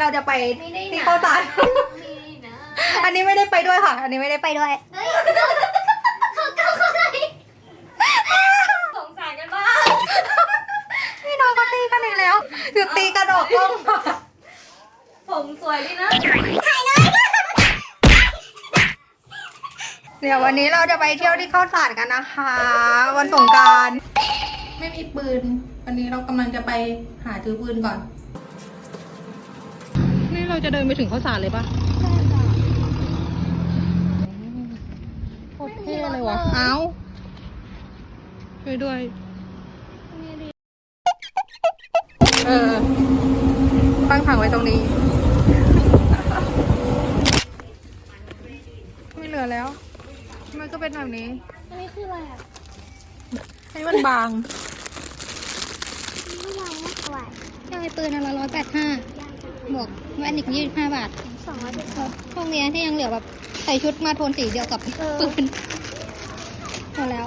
เราจะไปไม่ได้ที่นะเข้าตานไม่ได้นะอันนี้ไม่ได้ไปด้วยค่ะ อันนี้ไม่ได้ไปด้วยเฮ้ยเขาเก้าเขาไหนสงสารกันบ้างพี่น้องก็ตีกันอีกแล้วคือตีกันออกกล้องมาผมสวยดีนะเดี๋ยววันนี้เราจะไปเที่ยวที่เข้าสารกันนะคะ วันสงกราร ไม่มีปืน วันนี้เรากำลังจะไปหาซื้อปืนก่อนนี่ เราจะเดินไปถึงเข้าสารเลยปะโคตรเท่เลยวะเอ้าช่วยด้วย เออ ตั้งถังไว้ตรงนี้ ไม่เหลือแล้ว มันก็เป็นแบบนี้ อันนี้คืออะไรอะให้มันบางไม่ยังไม่ไหวได้ปืนอนละร้อยแปดห้าบวก แว่นอีกยี่สิบห้าบาทสองร้อยเจ็ดพวกเนี้ยที่ยังเหลือแบบใส่ชุดมาโทนสีเดียวกับปืนหมดแล้ว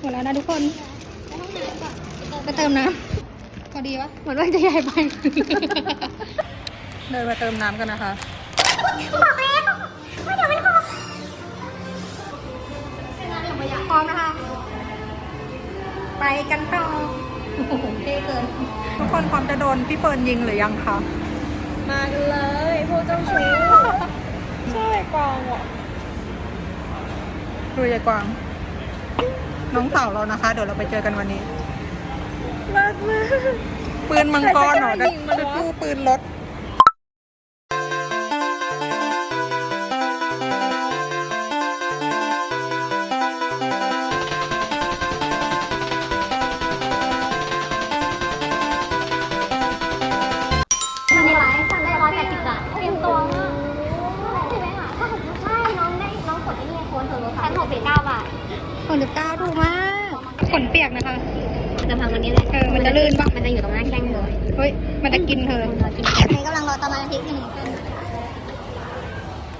หมดแล้วนะทุกคนไปเติมน้ำพอดีวะเหมือนว่าจะใหญ่ไปเดินมาเติมน้ำกันนะคะบอกแล้วว่าเดี๋ยวไม่พอพร้อมนะคะ ไปกันต่อโอ้โหเท่เกินทุกคนพร้อมจะโดนพี่เฟิร์นยิงหรือยังคะ มากันเลยพวกเจ้าชู้ใช่กวางอะดูยายกวาง น้องสาวเรานะคะ เดี๋ยวเราไปเจอกันวันนี้รักมาก ปืนมังกรเหรอใครจะกล้ายิงมันวะจะสู้ปืนรถ ขนเก้าถูกมากขนเปียกนะคะมันจะพังตรงนี้เลยเออมันจะลื่นปะมันจะอยู่ตรงหน้าแข้งเลยเฮ้ยมันจะกินเธอเรากินอันนี้กำลังรอตะมันอาทิตย์หนึ่ง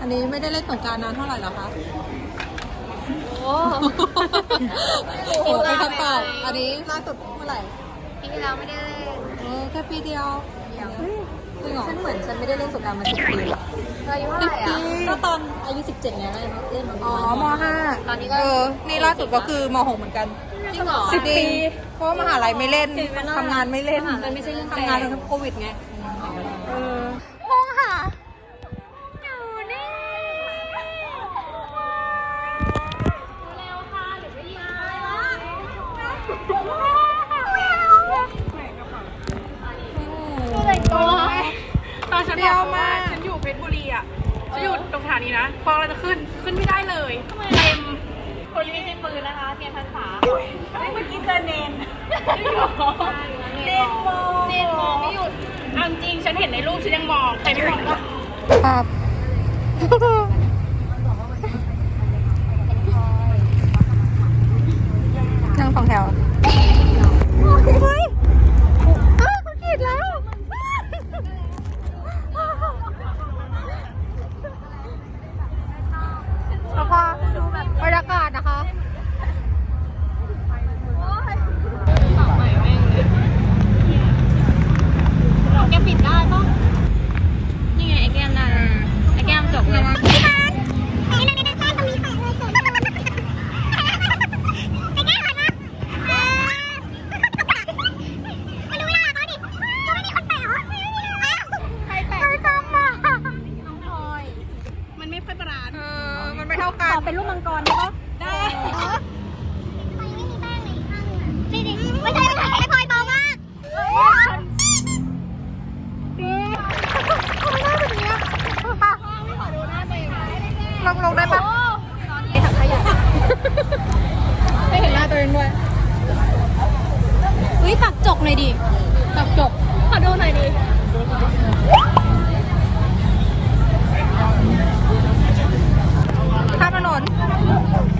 อันนี้ไม่ได้เล่นสงกรารนานเท่าไหร่หรอคะโอ้โอ้เป็นคำตอบอันนี้ล่าสุดเมื่อไหร่ปีที่แล้วไม่ได้เล่นเออแค่ปีเดียวจริงเหรอฉันเหมือนฉันไม่ได้เล่นสงกรารมาสิบปีอายุเท่าไหร่อะก็ตอน อายุสิบเจ็ดไงเล่นเล่นมาอ๋อมห้าตอนนี้ก็ เออ นี่ล่าสุดก็คือมหกเหมือนกันจริงเหรอสิบปี เพราะว่ามหาลัยไม่เล่นทำงานไม่เล่นมหาลัยไม่ใช่เรื่องแปลกทำงานทั้งโควิดไงเออมองหาอยู่นี่เร็วค่ะเดี๋ยวไปยิงเลยตัวตอนฉันเดียว อยู่ตรงสถานีนะพอเราจะขึ้นขึ้นไม่ได้เลยเต็มคนนี้ไม่ใช่ปืนนะคะเทียนพรรษาเมื่อกี้เจอเนนเนนมองเนนมองไม่หยุดเอาจริงฉันเห็นในรูปฉันยังมองใครไม่มองวะครับ นั่งสองแถวเฮ้ยอ้าวเขาขีดแล้ว แล้วก็บรรยากาศนะคะ แกปิดได้ปะนี่ไงไอ้แก้มน่ะไอ้แก้มจบเลย มันไม่ค่อยบาลานซ์ เอ อมันไม่เท่ากันเป็นลูกมังกรได้ปะได้ไม่ใช่ไม่ใช่ไอ้พลอยเบามากลงลงได้ปะไม่ถังขยะไม่เห็นหน้าตัวเองด้วยเฮ้ยตักจกหน่อยดิตับจบขอดูหน่อยดิ ข้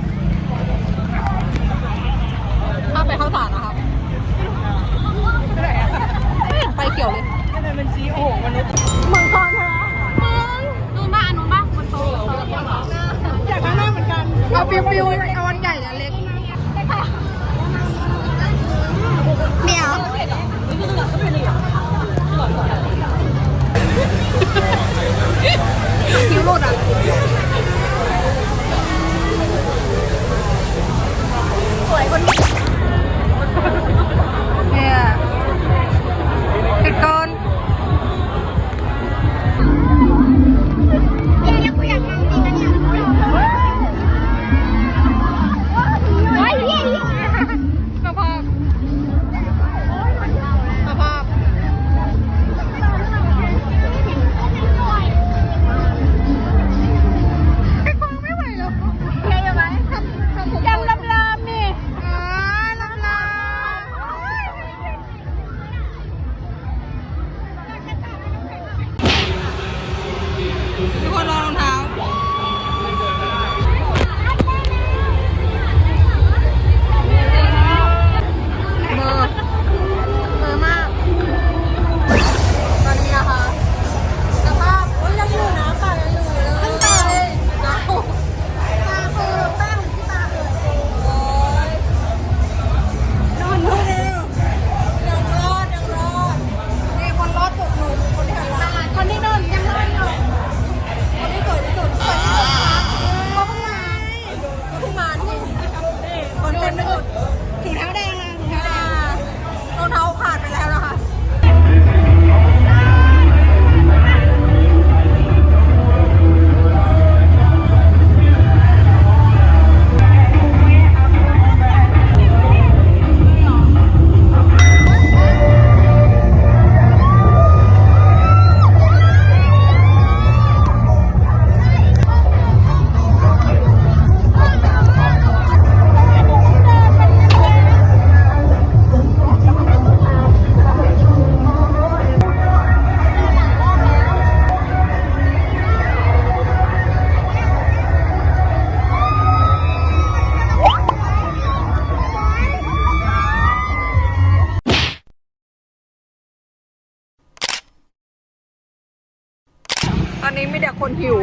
มีแต่คนหิว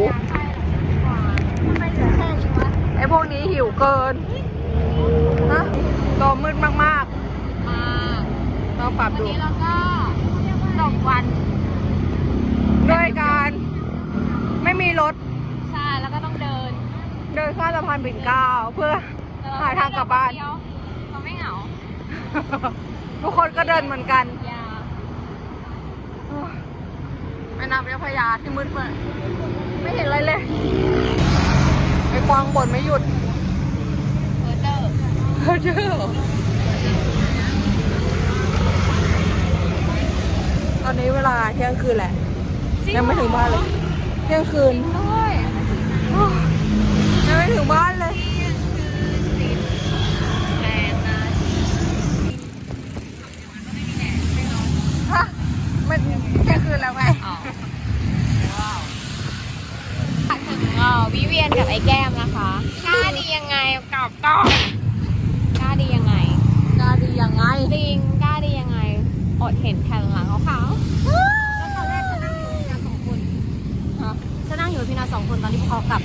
ทำไมเหลือแค่นี้วะไอ้พวกนี้หิวเกินฮะตัวมืดมากมาๆต้องปรับวันดูนี้เราก็จบวันด้วยการไม่มีรถใช่แล้วก็ต้องเดิน เดินข้ามสะพานปิ่นเกล้าเพื่อแต่เรหาทางกลับบ้านเดียวเราไม่เหงา ทุกคนก็เดินเหมือนกันอย่าแม่น้ำเจ้าพระยาที่มืดมืดไม่เห็นอะไรเลยไอ้กวางบ่นไม่หยุดเออเจอเฮ้ยเจ้าตอนนี้เวลาเที่ยงคืนแหละ ยังไม่ถึงบ้านเลย เที่ยงคืน ด้วย ยังไม่ถึงบ้านเลย แรงนะ ฮะมันเที่ยงคืนแล้วไง อ๋อว้าวถึงเอ่อวิเวียนกับไอ้แก้มนะคะกล้าดียังไง กับก่อนกล้าดียังไงกาดียังไง จริงกล้าดียังไง อดเห็นแผ่นหลังเขาขาวแล้วตอนแรกจะนั่งอยู่กับพี่นัทสองคนจะนั่งอยู่กับพี่นัทสองคนตอนที่พวกเขากลับ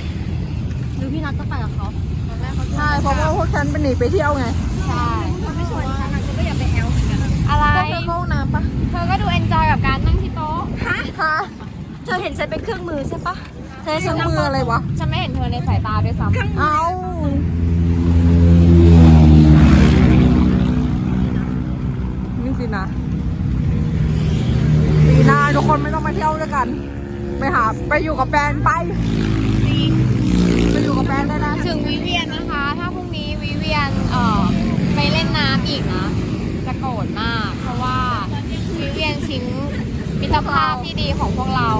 หรือพี่นัทก็ไปกับเขาตอนแรกเขาใช่เพราะว่าพวกฉันไปหนีไปเที่ยวไง ใช่เขาไม่ชวนฉันนะฉันก็อยากไปแอลเหมือนกันอะไรพวกเธอเข้าห้องน้ำปะเธอก็ดูเอนจอยกับการนั่งที่โต๊ะ ฮะเธอเห็นฉันเป็นเครื่องมือใช่ปะเธอให้เคฉัรื่อนงนั่งมืออะไรวะ ฉันไม่เห็นเธอในสายตาด้วยซ้ำเอานี่สินะปีหน้า ทุกคนไม่ต้องมาเที่ยวด้วยกัน ไปหาไปอยู่กับแฟนไปไปอยู่กับแฟนได้นะถึงวิเวียนนะคะ ถ้าพรุ่งนี้วิเวียนเอ่อไปเล่นน้ำอีกนะ จะโกรธมาก เพราะว่าวิเวียนทิ้งมิตรภาพที่ดีของพวกเรา